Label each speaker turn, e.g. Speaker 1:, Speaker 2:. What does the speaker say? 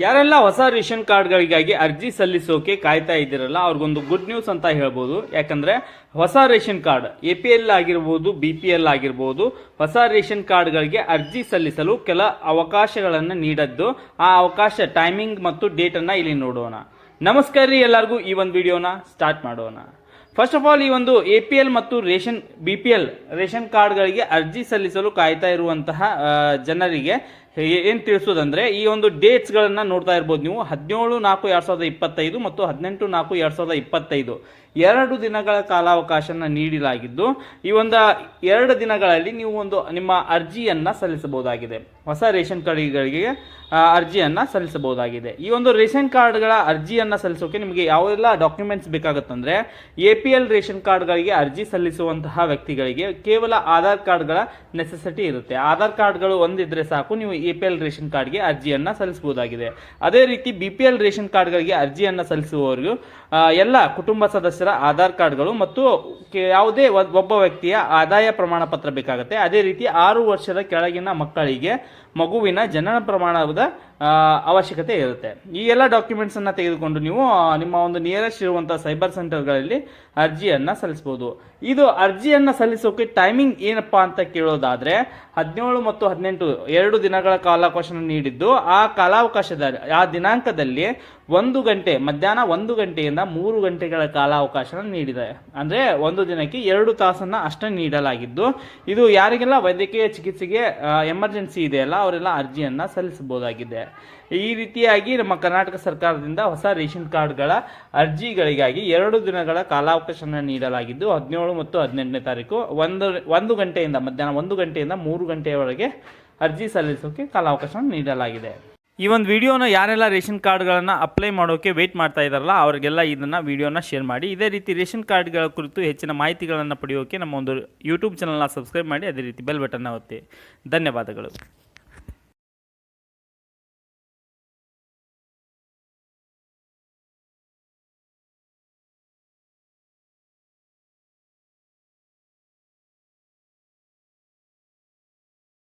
Speaker 1: ಯಾರೆಲ್ಲ ಹೊಸ ರೇಷನ್ ಕಾರ್ಡ್ಗಳಿಗಾಗಿ ಅರ್ಜಿ ಸಲ್ಲಿಸೋಕೆ ಕಾಯ್ತಾ ಇದ್ದೀರಲ್ಲ, ಅವ್ರಿಗೊಂದು ಗುಡ್ ನ್ಯೂಸ್ ಅಂತ ಹೇಳ್ಬೋದು. ಯಾಕಂದ್ರೆ ಹೊಸ ration card A P L ಆಗಿರ್ಬೋದು ಬಿ ಪಿ ಎಲ್ ಆಗಿರ್ಬೋದು, ಹೊಸ ರೇಷನ್ ಕಾರ್ಡ್ಗಳಿಗೆ ಅರ್ಜಿ ಸಲ್ಲಿಸಲು ಕೆಲ ಅವಕಾಶಗಳನ್ನು ನೀಡದ್ದು. ಆ ಅವಕಾಶ ಟೈಮಿಂಗ್ ಮತ್ತು ಡೇಟನ್ನು ಇಲ್ಲಿ ನೋಡೋಣ. ನಮಸ್ಕಾರ ರೀ ಎಲ್ಲರಿಗೂ, ಈ ಒಂದು ವಿಡಿಯೋನ ಸ್ಟಾರ್ಟ್ ಮಾಡೋಣ. ಫಸ್ಟ್ ಆಫ್ ಆಲ್ ಈ ಒಂದು ಎ ಪಿ ಎಲ್ ಮತ್ತು ration B P L ration ಕಾರ್ಡ್ಗಳಿಗೆ ಅರ್ಜಿ ಸಲ್ಲಿಸಲು ಕಾಯ್ತಾ ಇರುವಂತಹ ಜನರಿಗೆ ಏನು ತಿಳಿಸೋದಂದ್ರೆ, ಈ ಒಂದು ಡೇಟ್ಸ್ಗಳನ್ನು ನೋಡ್ತಾ ಇರ್ಬೋದು ನೀವು. ಹದಿನೇಳು, ನಾಲ್ಕು, ಎರಡು ಸಾವಿರದ ಇಪ್ಪತ್ತೈದು ಮತ್ತು ಹದಿನೆಂಟು, ನಾಲ್ಕು, ಎರಡು ಸಾವಿರದ ಇಪ್ಪತ್ತೈದು. ಎರಡು ದಿನಗಳ ಕಾಲಾವಕಾಶನ ನೀಡಲಾಗಿದ್ದು, ಈ ಒಂದು ಎರಡು ದಿನಗಳಲ್ಲಿ ನೀವು ಒಂದು ನಿಮ್ಮ ಅರ್ಜಿಯನ್ನು ಸಲ್ಲಿಸಬಹುದಾಗಿದೆ. ಹೊಸ ರೇಷನ್ ಕಾರ್ಡ್ಗಳಿಗೆ ಅರ್ಜಿಯನ್ನು ಸಲ್ಲಿಸಬಹುದಾಗಿದೆ. ಈ ಒಂದು ರೇಷನ್ ಕಾರ್ಡ್ಗಳ ಅರ್ಜಿಯನ್ನು ಸಲ್ಲಿಸೋಕೆ ನಿಮಗೆ ಯಾವೆಲ್ಲ ಡಾಕ್ಯುಮೆಂಟ್ಸ್ ಬೇಕಾಗುತ್ತಂದ್ರೆ ಎ ಪಿ ಎಲ್ ರೇಷನ್ ಕಾರ್ಡ್ಗಳಿಗೆ ಅರ್ಜಿ ಸಲ್ಲಿಸುವಂತಹ ವ್ಯಕ್ತಿಗಳಿಗೆ ಕೇವಲ ಆಧಾರ್ ಕಾರ್ಡ್ಗಳ ನೆಸೆಸಿಟಿ ಇರುತ್ತೆ. ಆಧಾರ್ ಕಾರ್ಡ್ಗಳು ಒಂದಿದ್ರೆ ಸಾಕು, ನೀವು ಎ ಪಿ ಎಲ್ ರೇಷನ್ ಕಾರ್ಡ್ಗೆ ಅರ್ಜಿಯನ್ನು ಸಲ್ಲಿಸಬಹುದಾಗಿದೆ. ಅದೇ ರೀತಿ ಬಿ ಪಿ ಎಲ್ ರೇಷನ್ ಕಾರ್ಡ್ಗಳಿಗೆ ಅರ್ಜಿಯನ್ನು ಸಲ್ಲಿಸುವವರಿಗೂ ಎಲ್ಲ ಕುಟುಂಬ ಸದಸ್ಯರ ಆಧಾರ್ ಕಾರ್ಡ್ಗಳು ಮತ್ತು ಯಾವುದೇ ಒಬ್ಬ ವ್ಯಕ್ತಿಯ ಆದಾಯ ಪ್ರಮಾಣ ಪತ್ರ ಬೇಕಾಗುತ್ತೆ. ಅದೇ ರೀತಿ ಆರು ವರ್ಷದ ಕೆಳಗಿನ ಮಕ್ಕಳಿಗೆ ಮಗುವಿನ ಜನನ ಪ್ರಮಾಣದ ಅವಶ್ಯಕತೆ ಇರುತ್ತೆ. ಈ ಎಲ್ಲ ಡಾಕ್ಯುಮೆಂಟ್ಸ್ ಅನ್ನ ತೆಗೆದುಕೊಂಡು ನೀವು ನಿಮ್ಮ ಒಂದು ನಿಯರೆಸ್ಟ್ ಇರುವಂಥ ಸೈಬರ್ ಸೆಂಟರ್ಗಳಲ್ಲಿ ಅರ್ಜಿಯನ್ನು ಸಲ್ಲಿಸಬಹುದು. ಇದು ಅರ್ಜಿಯನ್ನು ಸಲ್ಲಿಸೋಕೆ ಟೈಮಿಂಗ್ ಏನಪ್ಪ ಅಂತ ಕೇಳೋದಾದ್ರೆ, ಹದಿನೇಳು ಮತ್ತು ಹದಿನೆಂಟು ಎರಡು ದಿನಗಳ ಕಾಲಾವಕಾಶ ನೀಡಿದ್ದು, ಆ ಕಾಲಾವಕಾಶದ, ಆ ದಿನಾಂಕದಲ್ಲಿ ಒಂದು ಗಂಟೆ, ಮಧ್ಯಾಹ್ನ ಒಂದು ಗಂಟೆಯಿಂದ ಮೂರು ಗಂಟೆಗಳ ಕಾಲಾವಕಾಶ ನೀಡಿದೆ. ಅಂದರೆ ಒಂದು ದಿನಕ್ಕೆ ಎರಡು ತಾಸನ್ನು ಅಷ್ಟೇ ನೀಡಲಾಗಿದ್ದು, ಇದು ಯಾರಿಗೆಲ್ಲ ವೈದ್ಯಕೀಯ ಚಿಕಿತ್ಸೆಗೆ ಎಮರ್ಜೆನ್ಸಿ ಇದೆಯಲ್ಲ, ಅವರೆಲ್ಲ ಅರ್ಜಿಯನ್ನು ಸಲ್ಲಿಸಬಹುದಾಗಿದೆ. ಈ ರೀತಿಯಾಗಿ ನಮ್ಮ ಕರ್ನಾಟಕ ಸರ್ಕಾರದಿಂದ ಹೊಸ ರೇಷನ್ ಕಾರ್ಡ್ಗಳ ಅರ್ಜಿಗಳಿಗಾಗಿ ಎರಡು ದಿನಗಳ ಕಾಲಾವಕಾಶನ ನೀಡಲಾಗಿದ್ದು, ಹದಿನೇಳು ಮತ್ತು ಹದಿನೆಂಟನೇ ತಾರೀಕು ಒಂದು ಒಂದು ಗಂಟೆಯಿಂದ ಮಧ್ಯಾಹ್ನ ಒಂದು ಗಂಟೆಯಿಂದ ಮೂರು ಗಂಟೆಯವರೆಗೆ ಅರ್ಜಿ ಸಲ್ಲಿಸೋಕೆ ಕಾಲಾವಕಾಶ ನೀಡಲಾಗಿದೆ. ಈ ಒಂದು ವಿಡಿಯೋನ ಯಾರೆಲ್ಲ ರೇಷನ್ ಕಾರ್ಡ್ಗಳನ್ನು ಅಪ್ಲೈ ಮಾಡೋಕೆ ವೇಟ್ ಮಾಡ್ತಾ ಇದ್ದಾರಲ್ಲ, ಅವರಿಗೆಲ್ಲ ಇದನ್ನು ವಿಡಿಯೋನ ಶೇರ್ ಮಾಡಿ. ಇದೇ ರೀತಿ ರೇಷನ್ ಕಾರ್ಡ್ಗಳ ಕುರಿತು ಹೆಚ್ಚಿನ ಮಾಹಿತಿಗಳನ್ನು ಪಡೆಯೋಕೆ ನಮ್ಮ ಒಂದು ಯೂಟ್ಯೂಬ್ ಚಾನಲ್ನ ಸಬ್ಸ್ಕ್ರೈಬ್ ಮಾಡಿ, ಅದೇ ರೀತಿ ಬೆಲ್ ಬಟನ್ನ ಒತ್ತಿ. ಧನ್ಯವಾದಗಳು.